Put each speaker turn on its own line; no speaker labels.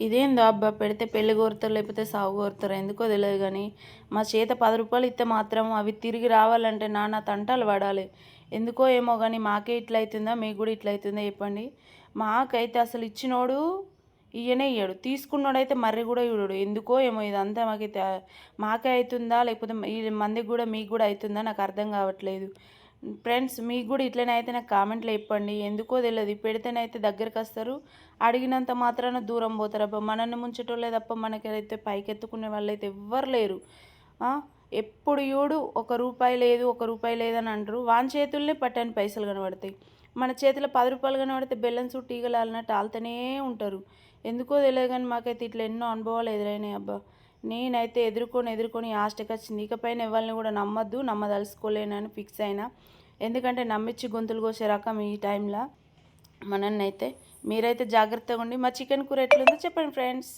ఇదేందో అబ్బా పెడితే పెళ్ళి కోరుతారు లేకపోతే సాగు కోరుతారు ఎందుకో తెలియదు కానీ మా చేత పది రూపాయలు ఇస్తే మాత్రం అవి తిరిగి రావాలంటే నాన్న తంటాలు పడాలి. ఎందుకో ఏమో కానీ మాకే ఇట్లా అవుతుందా మీకు కూడా ఇట్లా అవుతుందా చెప్పండి. మాకైతే అసలు ఇచ్చినోడు ఇయ్యనే ఇయ్యడు. తీసుకున్నోడైతే మర్రి కూడా ఇవ్వడు. ఎందుకో ఏమో ఇదంతా మాకైతే మాకే అవుతుందా లేకపోతే ఈ మందికి కూడా మీకు కూడా అవుతుందా నాకు అర్థం కావట్లేదు. ఫ్రెండ్స్ మీకు కూడా ఇట్లనే అయితే నాకు కామెంట్లో ఇప్పండి ఎందుకో తెలియదు పెడితేనైతే దగ్గరికి వస్తారు. అడిగినంత మాత్రాన దూరం పోతారు. అబ్బా మనల్ని ముంచేటోళ్ళే తప్ప మనకైతే పైకెత్తుకునే వాళ్ళు అయితే ఎవ్వరు లేరు. ఎప్పుడు ఏడు ఒక రూపాయి లేదు ఒక రూపాయి లేదని అంటారు. వాని చేతుల్నే పట్టని పైసలు కనబడతాయి. మన చేతిలో పది రూపాయలు కనబడితే బెల్లం చుట్టూ ఈగలు ఆలినట్టు ఆలుతూనే ఉంటారు. ఎందుకో తెలియదు కానీ మాకైతే ఇట్లా ఎన్నో అనుభవాలు ఎదురైనాయి అబ్బా. నేనైతే ఎదుర్కొని ఎదుర్కొని ఆస్టకి వచ్చింది. ఇకపైన ఎవరిని కూడా నమ్మద్దు నమ్మదలుచుకోలేనని ఫిక్స్ అయినా. ఎందుకంటే నమ్మించి గొంతులు కోసే రకం ఈ టైంలో మనన్నైతే మీరైతే జాగ్రత్తగా ఉండి మా చికెన్ కూర ఎట్లుందో చెప్పండి ఫ్రెండ్స్.